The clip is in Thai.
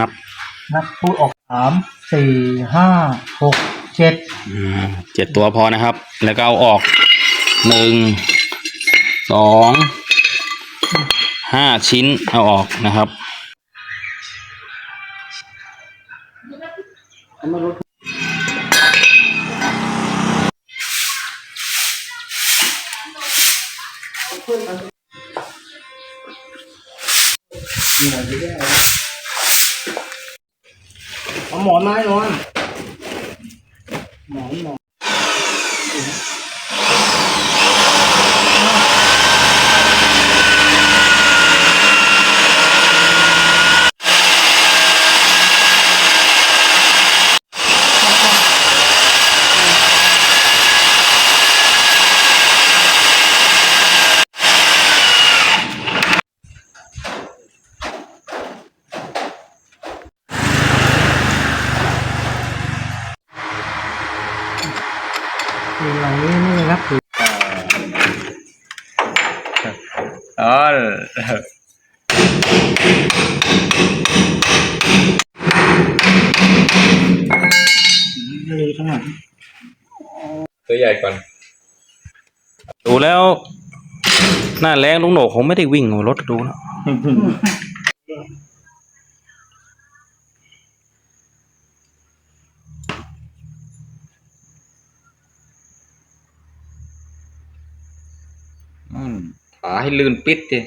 นับ นับพูดออกสามสี่ห้าหกเจ็ดอืมเจ็ดตัวพอนะครับ แล้วก็เอาออกหนึ่งสองห้าชิ้นเอาออกนะครับ เอาหมอนไม้นอนหมอนหมอน คือเหล่านี้ไม่ได้นับถืออ๋อเลยทั้งนั้นตัวใหญ่ก่อน ดูแล้ว หน้าแรงลุงโหนกคงไม่ได้วิ่งเอารถดูแล้ว อืมขาให้ลื่นปิดดิ